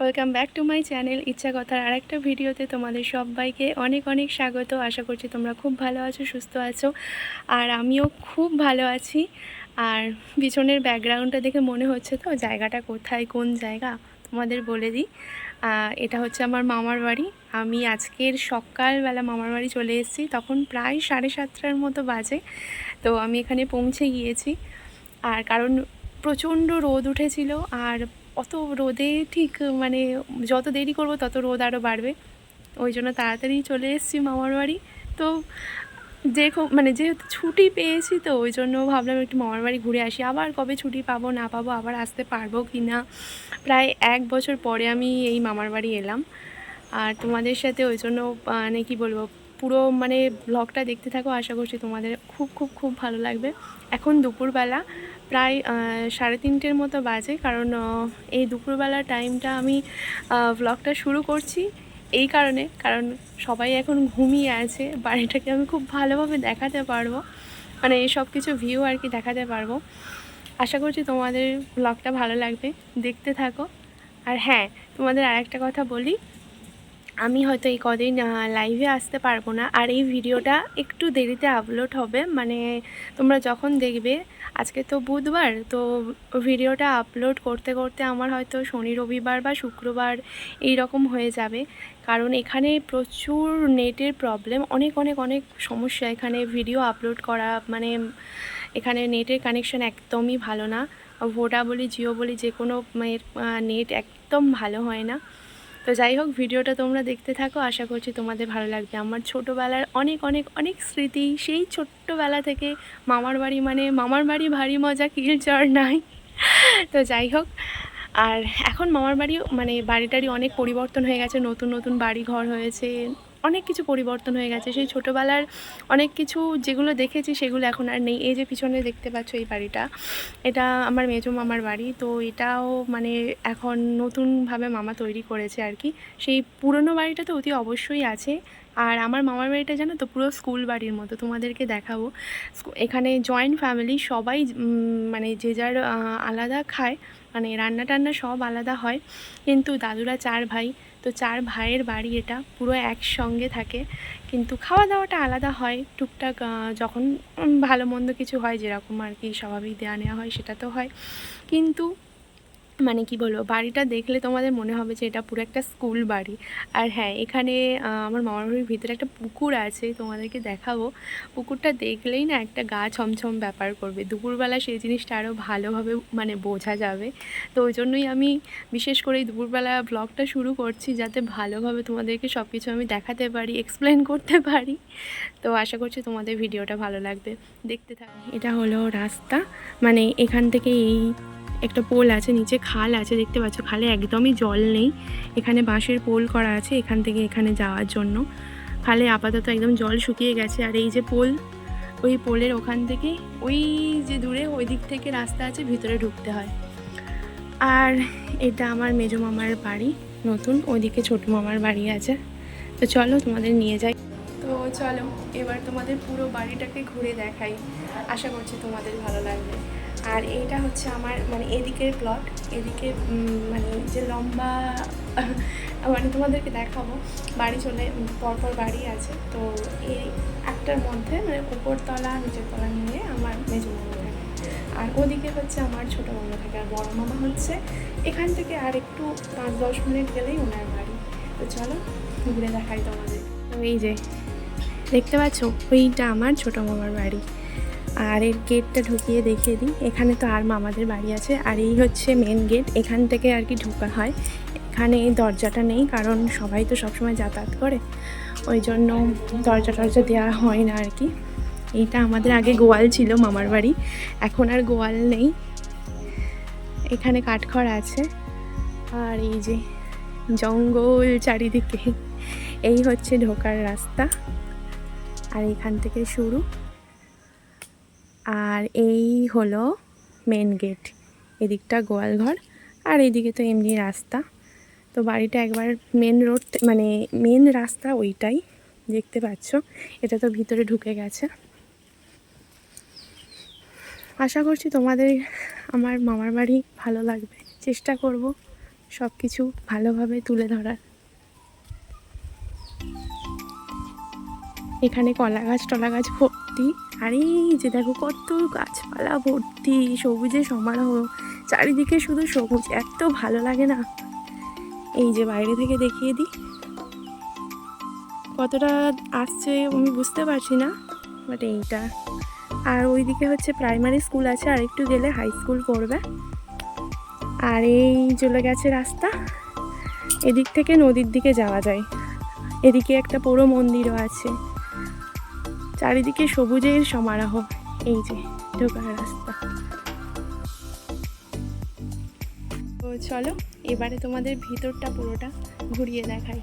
Welcome back to my channel ইচ্ছা কথার আরেকটা ভিডিওতে তোমাদের সবাইকে অনেক অনেক স্বাগত। আশা করছি তোমরা খুব ভালো আছো, সুস্থ আছো। আর আমিও খুব ভালো আছি। আর পিছনের ব্যাকগ্রাউন্ডটা দেখে মনে হচ্ছে তো, জায়গাটা কোথায়, কোন জায়গা? তোমাদের বলে দিই। এটা হচ্ছে আমার মামার বাড়ি। আমি আজকের সকালবেলা মামার বাড়ি চলে এসেছি। তখন প্রায় সাড়ে সাতটার মতো বাজে। তো আমি এখানে পৌঁছে গিয়েছি। আর কারণ প্রচণ্ড রোদ উঠেছিল। আর অত রোদে ঠিক মানে যত দেরি করব তত রোদ আরও বাড়বে। ওই জন্য তাড়াতাড়ি চলে এসেছি মামার বাড়ি। তো যে মানে যেহেতু ছুটি পেয়েছি তো ওই জন্য ভাবলাম একটু মামার বাড়ি ঘুরে আসি। আবার কবে ছুটি পাবো না পাবো, আবার আসতে পারব কি না? প্রায় এক বছর পরে আমি এই মামার বাড়ি এলাম। আর তোমাদের সাথে ওই জন্য মানে কি বলব, পুরো মানে ব্লগটা দেখতে থাকো। আশা করছি তোমাদের খুব খুব খুব ভালো লাগবে। এখন দুপুরবেলা প্রায় সাড়ে তিনটের মতো বাজে কারণ এই দুপুরবেলা টাইমটা আমি ব্লগটা শুরু করছি এই কারণে, কারণ সবাই এখন ঘুমিয়ে আছে, বাড়িটাকে আমি খুব ভালোভাবে দেখাতে পারব মানে এই সব কিছু ভিউ আর কি দেখাতে পারব। আশা করছি তোমাদের ব্লগটা ভালো লাগবে, দেখতে থাকো। আর হ্যাঁ তোমাদের আরেকটা কথা বলি আমি হয়তো এই কদিন লাইভে আসতে পারব না। আর এই ভিডিওটা একটু দেরিতে আপলোড হবে। মানে তোমরা যখন দেখবে, আজকে তো বুধবার, তো ভিডিওটা আপলোড করতে করতে আমার হয়তো শনি রবিবার বা শুক্রবার এই রকম হয়ে যাবে। কারণ এখানে প্রচুর নেটের প্রবলেম অনেক অনেক অনেক সমস্যা। এখানে ভিডিও আপলোড করা মানে এখানে নেটের কানেকশন একদমই ভালো না। ভোডা বলি জিও বলি যে কোনো নেট একদম ভালো হয় না। তো যাই হোক, ভিডিওটা তোমরা দেখতে থাকো। আশা করছি তোমাদের ভালো লাগবে। আমার ছোটোবেলার অনেক অনেক অনেক স্মৃতি সেই ছোট্টবেলা থেকে মামার বাড়ি মানে মামার বাড়ি ভারী মজা, কিল চর নাই। তো যাই হোক, আর এখন মামার বাড়ি মানে বাড়িটারি অনেক পরিবর্তন হয়ে গেছে। নতুন নতুন বাড়ি ঘর হয়েছে। অনেক কিছু পরিবর্তন হয়ে গেছে। সেই ছোটোবেলার অনেক কিছু যেগুলো দেখেছি সেগুলো এখন আর নেই। এই যে পিছনে দেখতে পাচ্ছ এই বাড়িটা, এটা আমার মেজো মামার বাড়ি। তো এটাও মানে এখন নতুনভাবে মামা তৈরি করেছে আর কি। সেই পুরনো বাড়িটা তো অতি অবশ্যই আছে। আর আমার মামার বাড়িটা জানো তো, পুরো স্কুল বাড়ির মতো, তোমাদেরকে দেখাবো। এখানে জয়েন্ট ফ্যামিলি সবাই মানে যে যার আলাদা খায় মানে রান্না টান্না সব আলাদা হয়। কিন্তু দাদুরা চার ভাই, তো চার ভাইয়ের বাড়ি এটা, পুরো একসঙ্গে থাকে। কিন্তু খাওয়া দাওয়াটা আলাদা হয়, টুকটাক যখন ভালো মন্দ কিছু হয়, যেরকম আর কি, স্বাভাবিক দেওয়া নেওয়া হয়, সেটা তো হয়। কিন্তু মানে কি বলব, বাড়িটা দেখলে তোমাদের মনে হবে যে এটা পুরো একটা স্কুল বাড়ি। আর হ্যাঁ এখানে আমার মামার বাড়ির ভিতরে একটা পুকুর আছে, তোমাদেরকে দেখাবো। পুকুরটা দেখলেই না একটা গা ছমছম ব্যাপার করবে। দুপুরবেলা সেই জিনিসটা আরও ভালোভাবে মানে বোঝা যাবে। তো ওই জন্যই আমি বিশেষ করে দুপুরবেলা ব্লগটা শুরু করছি, যাতে ভালোভাবে তোমাদেরকে সব কিছু আমি দেখাতে পারি এক্সপ্লেন করতে পারি। তো আশা করছি তোমাদের ভিডিওটা ভালো লাগবে। দেখতে থাকো, এটা হলো রাস্তা। মানে এখান থেকে এই একটা পোল আছে, নিচে খাল আছে, দেখতে পাচ্ছ খালে একদমই জল নেই। এখানে বাঁশের পোল করা আছে এখান থেকে এখানে যাওয়ার জন্য। খালে আপাতত একদম জল শুকিয়ে গেছে আর এই যে পোল, ওই পোলের ওখান থেকে, ওই যে দূরে, ওই দিক থেকে রাস্তা আছে, ভিতরে ঢুকতে হয়। আর এটা আমার মেজো মামার বাড়ি, নতুন, ওইদিকে ছোটো মামার বাড়ি আছে। তো চলো তোমাদের নিয়ে যাই। তো চলো, এবার তোমাদের পুরো বাড়িটাকে ঘুরে দেখাই। আশা করছি তোমাদের ভালো লাগবে। আর এইটা হচ্ছে আমার মানে এদিকের প্লট এদিকে মানে যে লম্বা মানে তোমাদেরকে দেখাবো। বাড়ি চলে পরপর বাড়ি আছে। তো এই একটার মধ্যে মানে উপরতলা নিচের তলা নিয়ে আমার মেজো মামা থাকে। আর ওদিকে হচ্ছে আমার ছোটো মামা থাকে আর বড় মামা হচ্ছে এখান থেকে আর একটু পাঁচ দশ মিনিট গেলেই ওনার বাড়ি। তো চলো, ঘুরে দেখাই তোমাদের। তো এই যে, দেখতে পাচ্ছ, ওইটা আমার ছোটো মামার বাড়ি। আর এর গেটটা ঢুকিয়ে দেখিয়ে দিই। এখানে তো আর মামাদের বাড়ি আছে। আর এই হচ্ছে মেন গেট এখান থেকে আর কি ঢোকা হয়। এখানে এই দরজাটা নেই, কারণ সবাই তো সবসময় যাতায়াত করে। ওই জন্য দরজা টরজা দেওয়া হয় না আর কি। এইটা আমাদের আগে গোয়াল ছিল মামার বাড়ি। এখন আর গোয়াল নেই। এখানে কাঠখড় আছে। আর এই যে জঙ্গল চারিদিকে। এই হচ্ছে ঢোকার রাস্তা। আর এখান থেকে শুরু। আর এই হলো মেন গেট এদিকটা গোয়ালঘর আর এইদিকে তো এমনি রাস্তা। তো বাড়িটা একবার মেন রোড মানে মেন রাস্তা ওইটাই, দেখতে পাচ্ছ। এটা তো ভিতরে ঢুকে গেছে। আশা করছি তোমাদের আমার মামার বাড়ি ভালো লাগবে। চেষ্টা করব সব কিছু ভালোভাবে তুলে ধরার। এখানে কলা গাছ টলা গাছ ভর্তি আর এই যে দেখো কত গাছপালা ভর্তি, সবুজে সমারোহ। চারিদিকে শুধু সবুজ, এত ভালো লাগে না? এই যে বাইরে থেকে দেখিয়ে দিই। কতটা আসছে আমি বুঝতে পারছি না বাট এইটা। আর ওইদিকে হচ্ছে প্রাইমারি স্কুল আছে, আর একটু গেলে হাই স্কুল পড়বে। আর এই চলে গেছে রাস্তা। এদিক থেকে নদীর দিকে যাওয়া যায়। এদিকে একটা পুরো মন্দিরও আছে। চারিদিকে সবুজের সমারোহ। এই যে ঢোকার রাস্তা। চলো এবারে তোমাদের ভিতরটা পুরোটা ঘুরিয়ে দেখাই।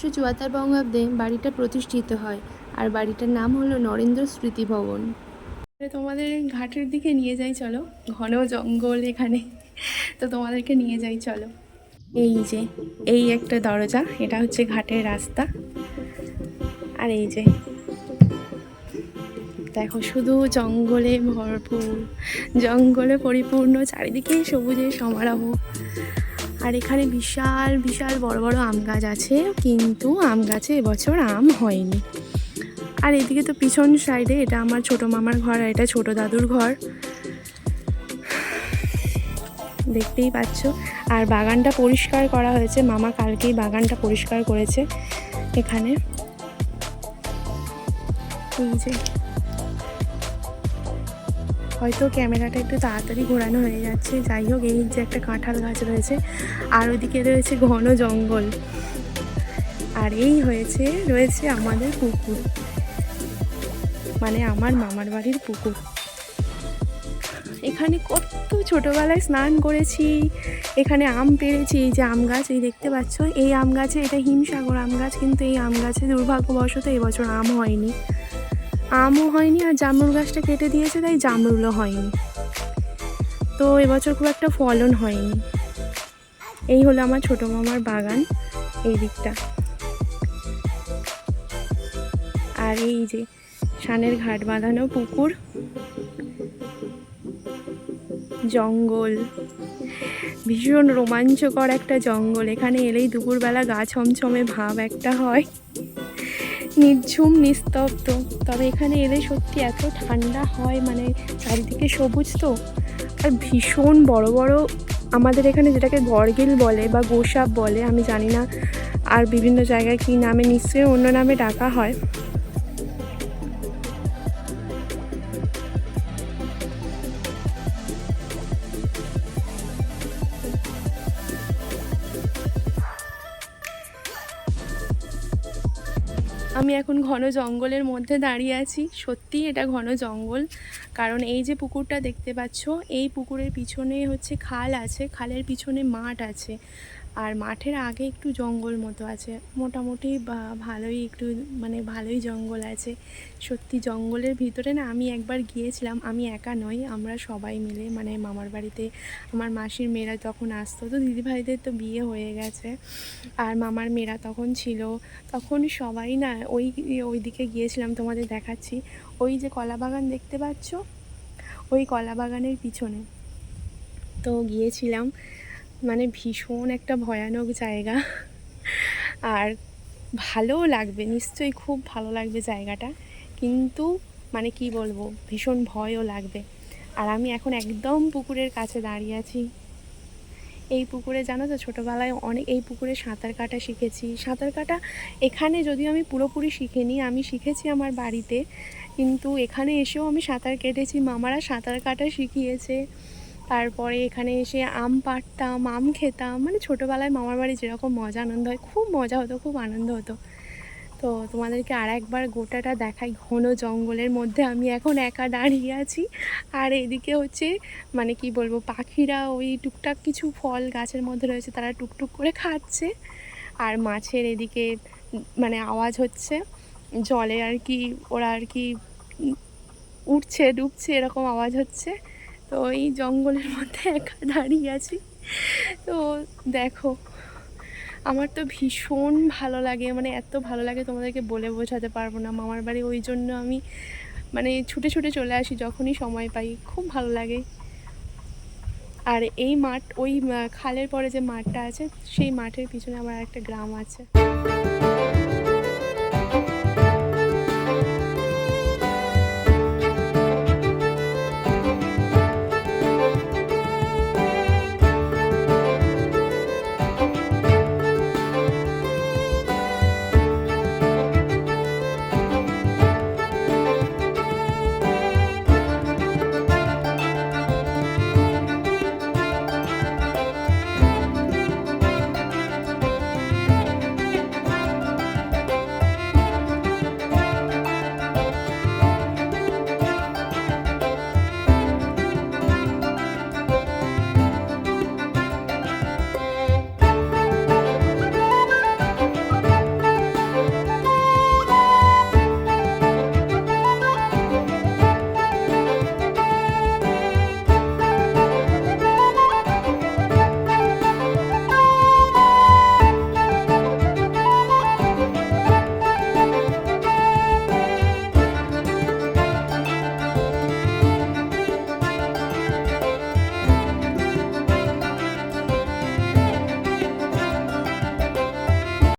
তেরোশো চুয়াত্তর বঙ্গাব্দে বাড়িটা প্রতিষ্ঠিত হয়। আর বাড়িটার নাম হলো নরেন্দ্র স্মৃতি ভবন। তোমাদের ঘাটের দিকে নিয়ে যাই, চলো। ঘন জঙ্গল এখানে। তো তোমাদেরকে নিয়ে যাই, চলো। এই যে, এই একটা দরজা, এটা হচ্ছে ঘাটের রাস্তা। আর এই যে, দেখো, শুধু জঙ্গলে ভরপুর, জঙ্গলে পরিপূর্ণ, চারিদিকে সবুজের সমারোহ। আর এখানে বিশাল বিশাল বড় বড় আম গাছ আছে, কিন্তু আম গাছে এবছর আম হয়নি। আর এদিকে তো পিছন সাইডে এটা আমার ছোট মামার ঘর আর এটা ছোট দাদুর ঘর। দেখতেই পাচ্ছ। আর বাগানটা পরিষ্কার করা হয়েছে। মামা কালকেই বাগানটা পরিষ্কার করেছে এখানে। এই যে হয়তো ক্যামেরাটা একটু তাড়াতাড়ি ঘোরানো হয়ে যাচ্ছে। যাই হোক, এই যে একটা কাঁঠাল গাছ রয়েছে, আর ওদিকে রয়েছে ঘন জঙ্গল। আর এই হয়েছে, রয়েছে আমাদের পুকুর। মানে আমার মামার বাড়ির পুকুর। এখানে কত ছোটোবেলায় স্নান করেছি, এখানে আম পেরেছি, এই যে আম গাছ, এই দেখতে পাচ্ছ? এই আম গাছে, এটা হিমসাগর আম গাছ, কিন্তু এই আম গাছে দুর্ভাগ্যবশত এবছর আম হয়নি। আমও হয়নি আর জামরুল গাছটা কেটে দিয়েছে, তাই জামরুলও হয়নি। তো এবছর খুব একটা ফলন হয়নি। এই হলো আমার ছোটো মামার বাগান, এই দিকটা। আর এই যে সানের ঘাট বাঁধানো পুকুর, জঙ্গল। ভীষণ রোমাঞ্চকর একটা জঙ্গল, এখানে এলেই দুপুরবেলা গা ছমছমে ভাব একটা হয়। নির্ঝুম, নিস্তব্ধ। তবে এখানে এলে সত্যি এত ঠান্ডা হয় মানে চারিদিকে সবুজ তো। আর ভীষণ বড় বড় আমাদের এখানে যেটাকে গড়গিল বলে বা গোসাপ বলে, আমি জানি না। আর বিভিন্ন জায়গায় কী নামে, নিশ্চয়ই অন্য নামে ডাকা হয়। আমি এখন ঘন জঙ্গলের মধ্যে দাঁড়িয়ে আছি। সত্যি এটা ঘন জঙ্গল। কারণ এই যে পুকুরটা দেখতে পাচ্ছ, এই পুকুরের পিছনে হচ্ছে খাল আছে, খালের পিছনে মাঠ আছে। আর মাঠের আগে একটু জঙ্গল মতো আছে। মোটামুটি ভালোই একটু মানে ভালোই জঙ্গল আছে। সত্যি জঙ্গলের ভিতরে না আমি একবার গিয়েছিলাম, আমি একা নই, আমরা সবাই মিলে মানে মামার বাড়িতে, আমার মাসির মেয়েরা তখন আসতো, তো দিদিভাইদের তো বিয়ে হয়ে গেছে। আর মামার মেয়েরা তখন ছিল, তখন সবাই না ওই ওই দিকে গিয়েছিলাম, তোমাদের দেখাচ্ছি। ওই যে কলা বাগান দেখতে পাচ্ছ? ওই কলা বাগানের পিছনে। তো গিয়েছিলাম মানে ভীষণ একটা ভয়ানক জায়গা। আর ভালোও লাগবে, নিশ্চয়ই খুব ভালো লাগবে জায়গাটা। কিন্তু মানে কি বলব, ভীষণ ভয়ও লাগবে। আর আমি এখন একদম পুকুরের কাছে দাঁড়িয়ে আছি। এই পুকুরে জানো তো ছোটোবেলায় অনেক, এই পুকুরে সাঁতার কাটা শিখেছি। সাঁতার কাটা এখানে যদিও আমি পুরোপুরি শিখিনি, আমি শিখেছি আমার বাড়িতে। কিন্তু এখানে এসেও আমি সাঁতার কেটেছি, মামারা সাঁতার কাটা শিখিয়েছে। তারপরে এখানে এসে আম পাড়তাম, আম খেতাম। মানে ছোটোবেলায় মামার বাড়ি যেরকম মজা, আনন্দ হয়, খুব মজা হতো, খুব আনন্দ হতো। তো তোমাদেরকে আর একবার গোটাটা দেখাই ঘন জঙ্গলের মধ্যে। আমি এখন একা দাঁড়িয়ে আছি। আর এদিকে হচ্ছে মানে কি বলব, পাখিরা ওই টুকটাক কিছু ফল গাছের মধ্যে রয়েছে, তারা টুকটুক করে খাচ্ছে। আর মাছের এদিকে মানে আওয়াজ হচ্ছে, জলে আর কি, ওরা আর কি উঠছে, ডুবছে, এরকম আওয়াজ হচ্ছে। তো এই জঙ্গলের মধ্যে একা দাঁড়িয়ে আছি। তো দেখো, আমার তো ভীষণ ভালো লাগে মানে এত ভালো লাগে তোমাদেরকে বলে বোঝাতে পারব না। মামার বাড়ি ওই জন্য আমি মানে ছুটে ছুটে চলে আসি যখনই সময় পাই, খুব ভালো লাগে। আর এই মাঠ, ওই খালের পরে যে মাঠটা আছে, সেই মাঠের পিছনে আমার একটা গ্রাম আছে।